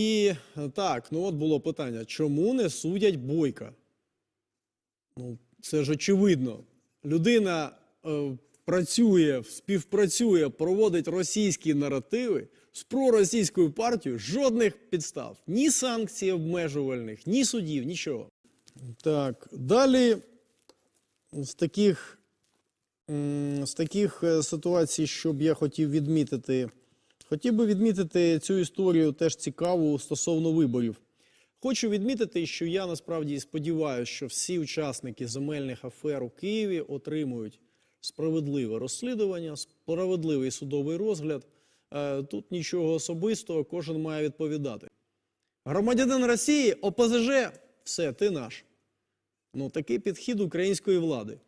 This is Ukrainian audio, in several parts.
І так, ну от було питання: чому не судять бойка? Ну, це ж очевидно. Людина е, працює, співпрацює, проводить російські наративи з проросійською партією. Жодних підстав, ні санкцій обмежувальних, ні судів, нічого. Так, далі з таких, з таких е, ситуацій, що б я хотів відмітити, хотів би відмітити цю історію теж цікаву стосовно виборів. Хочу відмітити, що я насправді сподіваюся, що всі учасники земельних афер у Києві отримують справедливе розслідування, справедливий судовий розгляд. Е, Тут нічого особистого, кожен має відповідати. Громадянин Росії, ОПЗЖ, все, ти наш. Ну, такий підхід української влади.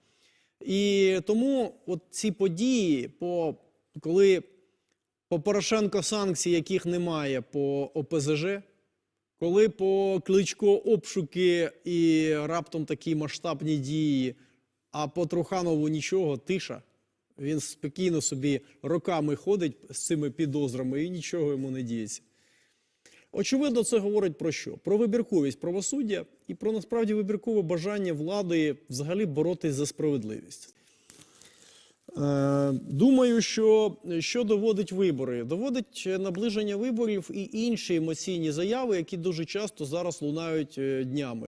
І тому от ці події, по, коли по Порошенко санкцій, яких немає по ОПЗЖ, коли по Кличко обшуки і раптом такі масштабні дії, а по Труханову нічого, тиша. Він спокійно собі роками ходить з цими підозрами і нічого йому не діється. Очевидно, це говорить про що? Про вибірковість правосуддя і про насправді вибіркове бажання влади взагалі боротись за справедливість. Е, Думаю, що що доводить вибори? Доводить наближення виборів і інші емоційні заяви, які дуже часто зараз лунають е, днями.